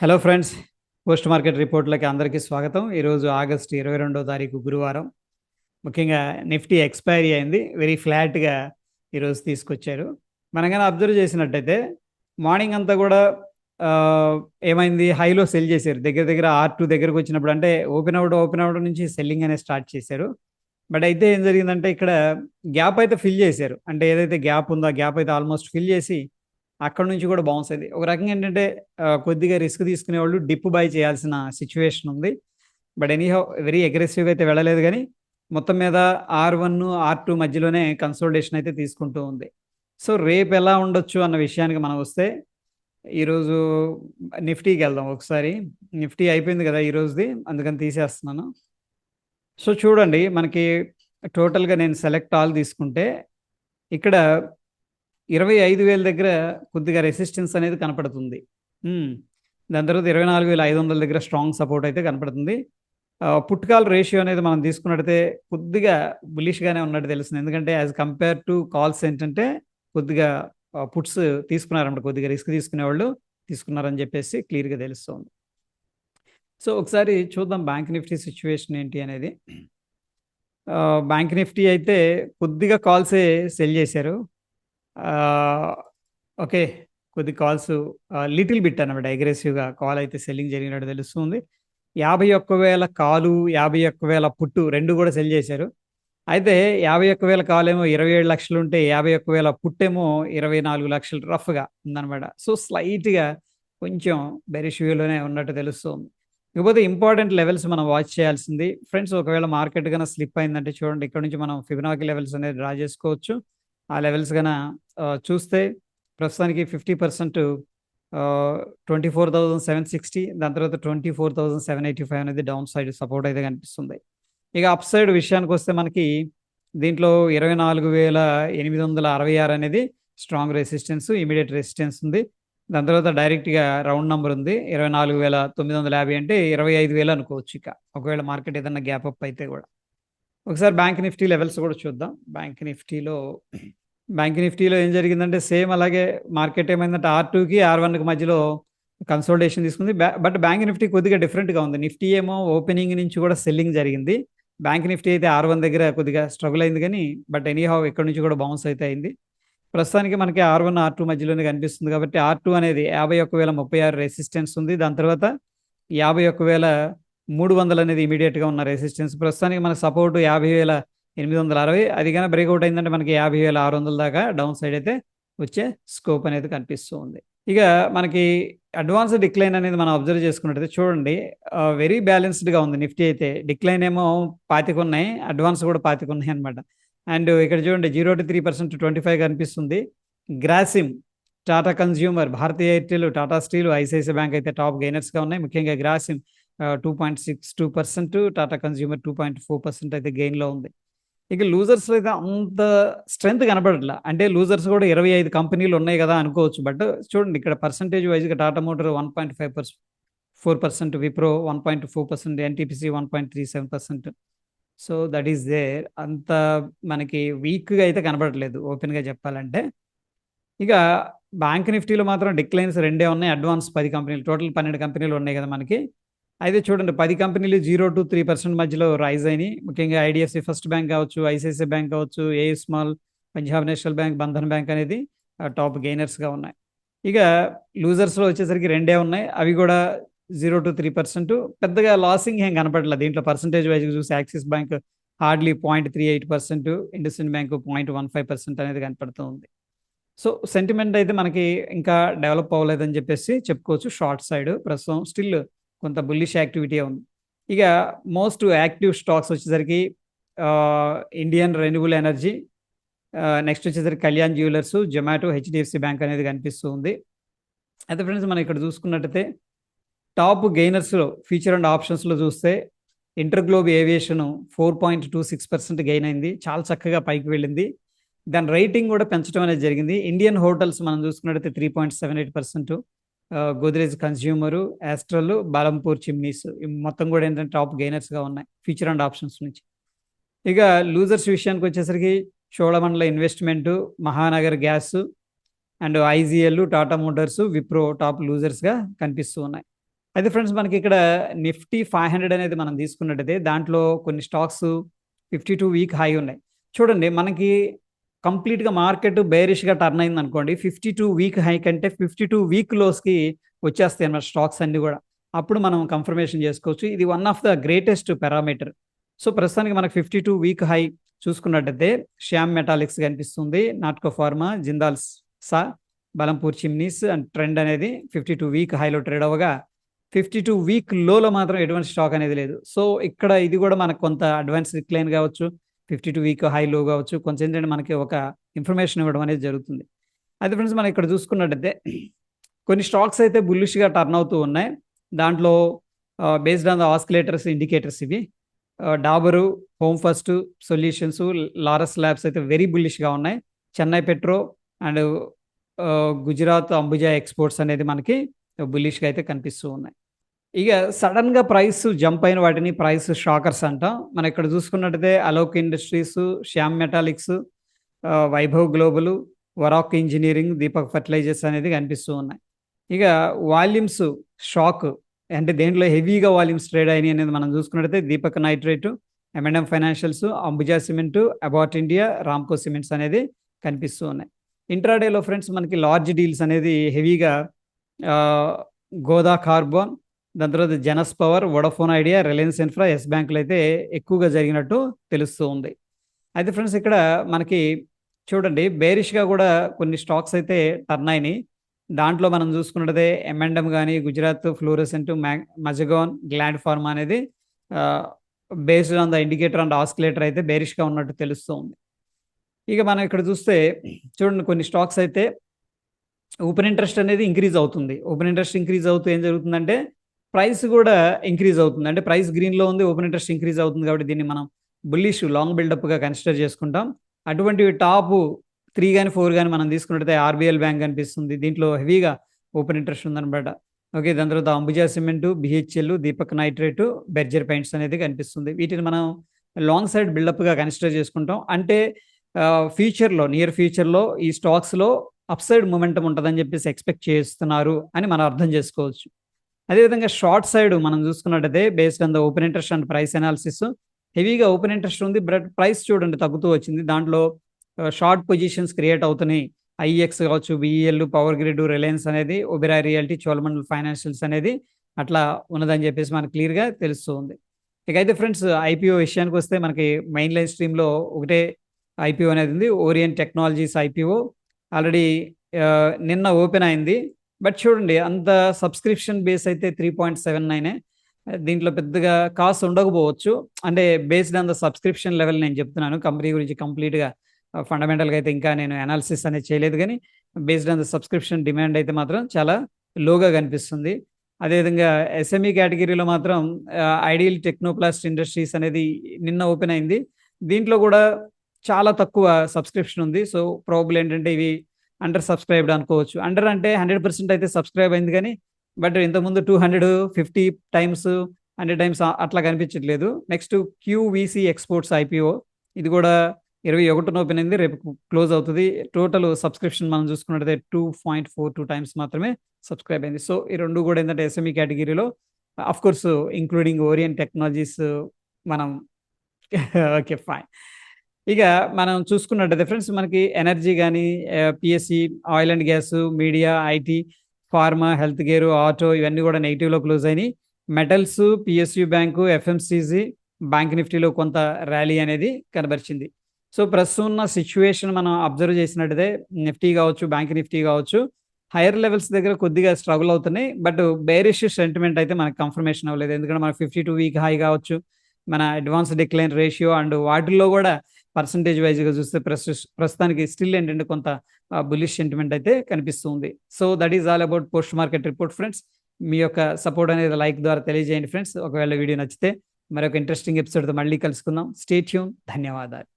Hello friends post market రిపోర్ట్లకి అందరికీ స్వాగతం. ఈరోజు ఆగస్టు ఇరవై రెండో తారీఖు గురువారం. ముఖ్యంగా నిఫ్టీ ఎక్స్పైరీ అయింది. వెరీ ఫ్లాట్గా ఈరోజు తీసుకొచ్చారు. మనం కానీ అబ్జర్వ్ చేసినట్టయితే మార్నింగ్ అంతా కూడా ఏమైంది? హైలో సెల్ చేశారు. దగ్గర దగ్గర ఆర్ టూ దగ్గరకు వచ్చినప్పుడు అంటే ఓపెన్ అవుట్ ఓపెన్ అవుట్ నుంచి సెల్లింగ్ అనేది స్టార్ట్ చేశారు. బట్ అయితే ఏం జరిగిందంటే ఇక్కడ గ్యాప్ అయితే ఫిల్ చేశారు. అంటే ఏదైతే గ్యాప్ ఉందో ఆ గ్యాప్ అయితే ఆల్మోస్ట్ ఫిల్ చేసి అక్కడ నుంచి కూడా బౌన్స్ అయింది. ఒక రకంగా ఏంటంటే కొద్దిగా రిస్క్ తీసుకునే వాళ్ళు డిప్ బై చేయాల్సిన సిచ్యువేషన్ ఉంది. బట్ ఎనీహౌ వెరీ అగ్రెసివ్గా అయితే వెళ్ళలేదు కానీ మొత్తం మీద ఆర్ వన్ ఆర్ టూ మధ్యలోనే కన్సల్టేషన్ అయితే తీసుకుంటూ ఉంది. సో రేపు ఎలా ఉండొచ్చు అన్న విషయానికి మనం వస్తే ఈరోజు నిఫ్టీకి వెళ్దాం ఒకసారి. నిఫ్టీ అయిపోయింది కదా ఈరోజుది అందుకని తీసేస్తున్నాను. సో చూడండి మనకి టోటల్గా నేను సెలెక్ట్ ఆల్ తీసుకుంటే ఇక్కడ ఇరవై ఐదు వేల దగ్గర కొద్దిగా రెసిస్టెన్స్ అనేది కనపడుతుంది. దాని తర్వాత ఇరవై నాలుగు వేల ఐదు వందల దగ్గర స్ట్రాంగ్ సపోర్ట్ అయితే కనపడుతుంది. పుట్కాల్ రేషియో అనేది మనం తీసుకున్నట్టయితే కొద్దిగా బులిష్గానే ఉన్నట్టు తెలుస్తుంది. ఎందుకంటే యాజ్ కంపేర్ టు కాల్స్ ఏంటంటే కొద్దిగా పుట్స్ తీసుకున్నారన్నమాట. కొద్దిగా రిస్క్ తీసుకునే వాళ్ళు తీసుకున్నారని చెప్పేసి క్లియర్గా తెలుస్తుంది. సో ఒకసారి చూద్దాం బ్యాంక్ నిఫ్టీ సిచ్యువేషన్ ఏంటి అనేది. బ్యాంక్ నిఫ్టీ అయితే కొద్దిగా కాల్సే సెల్ చేశారు. ఓకే కొద్ది కాల్స్ లిటిల్ బిట్ అనమాట అగ్రెసివ్గా కాల్ అయితే సెల్లింగ్ జరిగినట్టు తెలుస్తుంది. యాభై ఒక్క వేల కాలు యాభై ఒక్క వేల పుట్టు రెండు కూడా సెల్ చేశారు. అయితే యాభై ఒక్క వేల కాలు ఏమో ఇరవై ఏడు లక్షలు ఉంటే యాభై ఒక్క వేల పుట్టేమో ఇరవై నాలుగు లక్షలు రఫ్గా ఉందన్నమాట. సో స్లైట్గా కొంచెం బెరిష్ వ్యూలోనే ఉన్నట్టు తెలుస్తుంది. ఇకపోతే ఇంపార్టెంట్ లెవెల్స్ మనం వాచ్ చేయాల్సింది. ఫ్రెండ్స్ ఒకవేళ మార్కెట్ కన్నా స్లిప్ అయిందంటే చూడండి ఇక్కడ నుంచి మనం ఫిబినాకి లెవెల్స్ అనేది డ్రా చేసుకోవచ్చు. ఆ లెవెల్స్ కన్నా చూస్తే ప్రస్తుతానికి fifty percent twenty four thousand seven sixty దాని తర్వాత twenty four thousand seven eighty five అనేది డౌన్ సైడ్ సపోర్ట్ అయితే కనిపిస్తుంది. ఇక అప్ సైడ్ విషయానికి వస్తే మనకి దీంట్లో ఇరవై నాలుగు వేల ఎనిమిది వందల అరవై ఆరు అనేది స్ట్రాంగ్ రెసిస్టెన్స్ ఇమీడియట్ రెసిస్టెన్స్ ఉంది. దాని తర్వాత డైరెక్ట్గా రౌండ్ నెంబర్ ఉంది ఇరవై నాలుగు వేల తొమ్మిది వందల యాభై అంటే ఇరవై ఐదు వేలు అనుకోవచ్చు ఇక. ఒకవేళ మార్కెట్ ఏదన్నా గ్యాప్ అప్ అయితే కూడా. ఒకసారి బ్యాంక్ నిఫ్టీ లెవెల్స్ కూడా చూద్దాం. బ్యాంక్ నిఫ్టీలో బ్యాంక్ నిఫ్టీలో ఏం జరిగిందంటే సేమ్ అలాగే మార్కెట్ ఏమైందంటే ఆర్ టూకి ఆర్ వన్కి మధ్యలో కన్సల్టేషన్ తీసుకుంది. బట్ బ్యాంక్ నిఫ్టీ కొద్దిగా డిఫరెంట్గా ఉంది. నిఫ్టీ ఏమో ఓపెనింగ్ నుంచి కూడా సెల్లింగ్ జరిగింది. బ్యాంక్ నిఫ్టీ అయితే ఆర్ వన్ దగ్గర కొద్దిగా స్ట్రగుల్ అయింది కానీ బట్ ఎనీహౌ ఇక్కడ నుంచి కూడా బౌన్స్ అయితే అయింది. ప్రస్తుతానికి మనకి ఆర్ వన్ ఆర్ టూ మధ్యలోనే కనిపిస్తుంది కాబట్టి ఆర్ టూ అనేది యాభై ఒక్క వేల ముప్పై ఆరు రెసిస్టెన్స్ ఉంది. దాని తర్వాత యాభై ఒక్క వేల మూడు వందలు అనేది ఇమీడియట్గా ఉన్న రెసిస్టెన్స్ ప్రస్తుతానికి మన సపోర్ట్ యాభై వేల ఎనిమిది వందల అరవై. అది కానీ బ్రేక్అవుట్ అయిందంటే మనకి యాభై వేల ఆరు వందల దాకా డౌన్ సైడ్ అయితే వచ్చే స్కోప్ అనేది కనిపిస్తూ ఉంది ఇక మనకి అడ్వాన్స్ డిక్లైన్ అనేది మనం అబ్జర్వ్ చేసుకున్నట్టయితే చూడండి వెరీ బ్యాలెన్స్డ్గా ఉంది. నిఫ్టీ అయితే డిక్లైన్ ఏమో పాతికున్నాయి అడ్వాన్స్ కూడా పాతికున్నాయి అనమాట అండ్ ఇక్కడ చూడండి zero to three percent twenty five కనిపిస్తుంది. Grasim Tata consumer Bharti Airtel Tata steel ICICI bank అయితే టాప్ గెయినర్స్గా ఉన్నాయి. ముఖ్యంగా Grasim two point six two percent Tata consumer two point four percent అయితే గెయిన్లో ఉంది. ఇక లూజర్స్ అయితే అంత స్ట్రెంత్ కనపడట్లా అంటే లూజర్స్ కూడా ఇరవై ఐదు కంపెనీలు ఉన్నాయి కదా అనుకోవచ్చు. బట్ చూడండి ఇక్కడ పర్సంటేజ్ వైజ్గా Tata motor one point five percent four percent Wipro one point four percent NTPC one point three seven percent so that is there అంత మనకి వీక్గా అయితే కనబడట్లేదు ఓపెన్గా చెప్పాలంటే. ఇక బ్యాంక్ నిఫ్టీలో మాత్రం డిక్లైన్స్ రెండే ఉన్నాయి అడ్వాన్స్ పది కంపెనీలు టోటల్ పన్నెండు కంపెనీలు ఉన్నాయి కదా మనకి. అయితే చూడండి పది కంపెనీలు జీరో టు త్రీ పర్సెంట్ మధ్యలో రైజ్ అయినాయి. ముఖ్యంగా ఐడిఎఫ్సి ఫస్ట్ బ్యాంక్ కావచ్చు ఐసిఐసిఐ బ్యాంక్ కావచ్చు ఏ small Punjab national bank Bandhan bank అనేది టాప్ గెయినర్స్గా ఉన్నాయి. ఇక లూజర్స్లో వచ్చేసరికి రెండే ఉన్నాయి. అవి కూడా జీరో టు త్రీ పర్సెంట్. పెద్దగా లాసింగ్ ఏం కనపడలేదు దీంట్లో పర్సంటేజ్ వైజ్ చూసి Axis bank hardly point three eight percent IndusInd bank point one five percent అనేది కనపడుతూ ఉంది సో సెంటిమెంట్ అయితే మనకి ఇంకా డెవలప్ అవ్వలేదని చెప్పేసి చెప్పుకోవచ్చు షార్ట్ సైడ్. ప్రస్తుతం స్టిల్ కొంత బుల్లిష్ యాక్టివిటీ ఉంది. ఇక మోస్ట్ యాక్టివ్ స్టాక్స్ వచ్చేసరికి ఇండియన్ రెన్యూబుల్ ఎనర్జీ నెక్స్ట్ వచ్చేసరికి Kalyan jewellers Zomato HDFC bank అనేది కనిపిస్తూ ఉంది. అయితే ఫ్రెండ్స్ మనం ఇక్కడ చూసుకున్నట్టయితే టాప్ గెయినర్స్లో ఫీచర్ అండ్ ఆప్షన్స్లో చూస్తే InterGlobe aviation four point two six percent gain అయింది. చాలా చక్కగా పైకి వెళ్ళింది. దాని రేటింగ్ కూడా పెంచడం అనేది జరిగింది. ఇండియన్ హోటల్స్ మనం చూసుకున్నట్టయితే three point seven eight percent Godrej consumer Astral Balrampur chimneys మొత్తం కూడా ఏంటంటే టాప్ గెయినర్స్గా ఉన్నాయి ఫ్యూచర్ అండ్ ఆప్షన్స్ నుంచి. ఇక లూజర్స్ విషయానికి వచ్చేసరికి Cholamandalam investment Mahanagar gas and IGL Tata motors Wipro top లూజర్స్గా కనిపిస్తూ ఉన్నాయి. అయితే ఫ్రెండ్స్ మనకి ఇక్కడ నిఫ్టీ ఫైవ్ హండ్రెడ్ అనేది మనం తీసుకున్నట్టయితే దాంట్లో కొన్ని stocks fifty two week high ఉన్నాయి. చూడండి మనకి కంప్లీట్గా మార్కెట్ బేరిష్గా టర్న్ అయింది అనుకోండి ఫిఫ్టీ టూ వీక్ హై కంటే ఫిఫ్టీ టూ వీక్ లోస్కి వచ్చేస్తాయి అన్నమాట స్టాక్స్ అన్ని కూడా. అప్పుడు మనం కన్ఫర్మేషన్ చేసుకోవచ్చు. ఇది one of the greatest parameter. So ప్రస్తుతానికి మనకు ఫిఫ్టీ టూ వీక్ హై చూసుకున్నట్టయితే శ్యామ్ మెటాలిక్స్ కనిపిస్తుంది Natco pharma Jindals saw Balrampur chimneys and trend అనేది ఫిఫ్టీ టూ వీక్ హైలో ట్రేడ్ అవ్వగా ఫిఫ్టీ టూ వీక్ లోలో మాత్రం ఎటువంటి స్టాక్ అనేది లేదు. సో ఇక్కడ ఇది కూడా మనకు కొంత అడ్వాన్స్ రిక్లైన్ కావచ్చు. Fifty two week high low కావచ్చు కొంచెం ఏంటంటే మనకి ఒక ఇన్ఫర్మేషన్ ఇవ్వడం అనేది జరుగుతుంది. అయితే ఫ్రెండ్స్ మనం ఇక్కడ చూసుకున్నట్టయితే కొన్ని స్టాక్స్ అయితే బుల్లిష్గా టర్న్ అవుతూ ఉన్నాయి. దాంట్లో based on the oscillators indicators ఇవి. Dabur home first solutions Laurus labs అయితే వెరీ బుల్లిష్గా ఉన్నాయి. Chennai petro and Gujarat Ambuja exports అనేది మనకి బుల్లిష్గా అయితే కనిపిస్తూ ఉన్నాయి. ఇక సడన్గా ప్రైస్ జంప్ అయిన వాటిని ప్రైస్ షాకర్స్ అంటాం. మనం ఇక్కడ చూసుకున్నట్టయితే Alok industries Shyam metalics Vaibhav global Varroc engineering Deepak fertilizers అనేది కనిపిస్తూ ఉన్నాయి. ఇక వాల్యూమ్స్ షాక్ అంటే దేంట్లో హెవీగా వాల్యూమ్స్ ట్రేడ్ అయినాయి అనేది మనం చూసుకున్నట్టయితే Deepak nitrite M and M M&M financials Ambuja cement about India Ramco cements అనేది కనిపిస్తూ ఉన్నాయి. ఇంట్రాడేలో ఫ్రెండ్స్ మనకి లార్జ్ డీల్స్ అనేది హెవీగా గోదా కార్బోన్ దాని తర్వాత Janas power Vodafone Idea Reliance infra yes బ్యాంకులు అయితే ఎక్కువగా జరిగినట్టు తెలుస్తూ ఉంది. అయితే ఫ్రెండ్స్ ఇక్కడ మనకి చూడండి బేరిష్గా కూడా కొన్ని స్టాక్స్ అయితే టర్న్ అయినాయి. దాంట్లో మనం చూసుకున్నట్టయితే ఎంఎండ్ఎం కానీ Gujarat fluorescent Mazagon gland pharma అనేది based on the indicator and oscillator అయితే బేరిష్గా ఉన్నట్టు తెలుస్తూ ఉంది. ఇక మనం ఇక్కడ చూస్తే చూడండి కొన్ని స్టాక్స్ అయితే ఓపెన్ ఇంట్రెస్ట్ అనేది ఇంక్రీజ్ అవుతుంది. ఓపెన్ ఇంట్రెస్ట్ ఇంక్రీజ్ అవుతూ ఏం జరుగుతుందంటే ప్రైస్ కూడా ఇంక్రీజ్ అవుతుంది. అంటే ప్రైస్ గ్రీన్లో ఉంది ఓపెన్ ఇంట్రెస్ట్ ఇంక్రీజ్ అవుతుంది కాబట్టి దీన్ని మనం బుల్లిష్ లాంగ్ బిల్డప్గా కన్సిడర్ చేసుకుంటాం. అటువంటివి టాప్ త్రీ కానీ ఫోర్ కానీ మనం తీసుకున్నట్టయితే ఆర్బిఎల్ బ్యాంక్ కనిపిస్తుంది దీంట్లో హెవీగా ఓపెన్ ఇంట్రెస్ట్ ఉందన్నమాట. ఓకే దాని తర్వాత Ambuja cement BHEL Deepak nitrite Berger paints అనేది కనిపిస్తుంది. వీటిని మనం లాంగ్ సైడ్ బిల్డప్గా కన్సిడర్ చేసుకుంటాం. అంటే ఫ్యూచర్లో నియర్ ఫ్యూచర్లో ఈ స్టాక్స్లో అప్సైడ్ మూమెంటం ఉంటుందని చెప్పేసి ఎక్స్పెక్ట్ చేస్తున్నారు అని మనం అర్థం చేసుకోవచ్చు. అదేవిధంగా షార్ట్ సైడ్ మనం చూసుకున్నట్టయితే based on the open interest and price analysis హెవీగా ఓపెన్ ఇంట్రెస్ట్ ఉంది బట్ ప్రైస్ చూడండి తగ్గుతూ వచ్చింది. దాంట్లో షార్ట్ పొజిషన్స్ క్రియేట్ అవుతున్నాయి. ఐఎక్స్ కావచ్చు బిఈఎల్ పవర్ గ్రిడ్ రిలయన్స్ అనేది ఒబెరా రియాలిటీ చోళమండల్ ఫైనాన్షియల్స్ అనేది అట్లా ఉన్నదని చెప్పేసి మనకు క్లియర్గా తెలుస్తూ ఉంది. ఇక అయితే ఫ్రెండ్స్ ఐపీఓ విషయానికి వస్తే మనకి మెయిన్ లైన్ స్ట్రీమ్లో ఒకటే ఐపీఓ అనేది ఉంది. ఓరియన్ టెక్నాలజీస్ ఐపీఓ ఆల్రెడీ నిన్న ఓపెన్ అయింది. బట్ చూడండి అంత సబ్స్క్రిప్షన్ బేస్ అయితే త్రీ పాయింట్ సెవెన్ నైనే దీంట్లో పెద్దగా కాస్ట్ ఉండకపోవచ్చు. అంటే based on the subscription level నేను చెప్తున్నాను. కంపెనీ గురించి కంప్లీట్గా ఫండమెంటల్గా అయితే ఇంకా నేను అనాలిసిస్ అనేది చేయలేదు కానీ based on the subscription demand అయితే మాత్రం చాలా లోగా కనిపిస్తుంది. అదేవిధంగా ఎస్ఎంఈ కేటగిరీలో మాత్రం ఐడియల్ టెక్నోప్లాస్ట్ ఇండస్ట్రీస్ అనేది నిన్న ఓపెన్ అయింది. దీంట్లో కూడా చాలా తక్కువ సబ్స్క్రిప్షన్ ఉంది. సో ప్రాబ్లం ఏంటంటే ఇవి అండర్ సబ్స్క్రైబ్డ్ అనుకోవచ్చు. అండర్ అంటే హండ్రెడ్ పర్సెంట్ అయితే సబ్స్క్రైబ్ అయింది కానీ బట్ ఇంతకుముందు two hundred fifty times hundred times అట్లా కనిపించట్లేదు. నెక్స్ట్ క్యూవీసీ ఎక్స్పోర్ట్స్ ఐపీఓ ఇది కూడా ఇరవై ఒకటిన ఓపెన్ అయింది రేపు క్లోజ్ అవుతుంది. టోటల్ సబ్స్క్రిప్షన్ మనం చూసుకున్నట్టయితే two point four two times మాత్రమే సబ్స్క్రైబ్ అయింది. సో ఈ రెండు కూడా ఏంటంటే ఎస్ఎంఈ కేటగిరీలో of course including Orion technologies మనం ఓకే ఫైన్ ఇక మనం చూసుకున్నట్టయితే ఫ్రెండ్స్ మనకి ఎనర్జీ కానీ PSE oil and gas media IT pharma health care auto ఇవన్నీ కూడా నెగిటివ్లో క్లోజ్ అయినాయి. Metals PSU bank FMCG bank నిఫ్టీలో కొంత ర్యాలీ అనేది కనబరిచింది. సో ప్రస్తుతం ఉన్న సిచ్యువేషన్ మనం అబ్జర్వ్ చేసినట్టయితే నిఫ్టీ కావచ్చు బ్యాంక్ నిఫ్టీ కావచ్చు హైయర్ లెవెల్స్ దగ్గర కొద్దిగా స్ట్రగుల్ అవుతున్నాయి. బట్ బేరిష్ సెంటిమెంట్ అయితే మనకు కన్ఫర్మేషన్ అవ్వలేదు. ఎందుకంటే మనకు ఫిఫ్టీ టూ వీక్ హై కావచ్చు. మన అడ్వాన్స్ డిక్లైన్ రేషియో అండ్ వాటిల్లో కూడా పర్సంటేజ్ వైజ్గా చూస్తే ప్రస్తుతానికి స్టిల్ ఏంటంటే కొంత బులిష్ సెంటిమెంట్ అయితే కనిపిస్తుంది. So that is all about post market report friends మీ యొక్క సపోర్ట్ అనేది లైక్ ద్వారా తెలియజేయండి ఫ్రెండ్స్ ఒకవేళ వీడియో నచ్చితే మరొక ఇంట్రెస్టింగ్ ఎపిసోడ్తో మళ్ళీ కలుసుకుందాం. స్టేట్యూన్ ధన్యవాదాలు.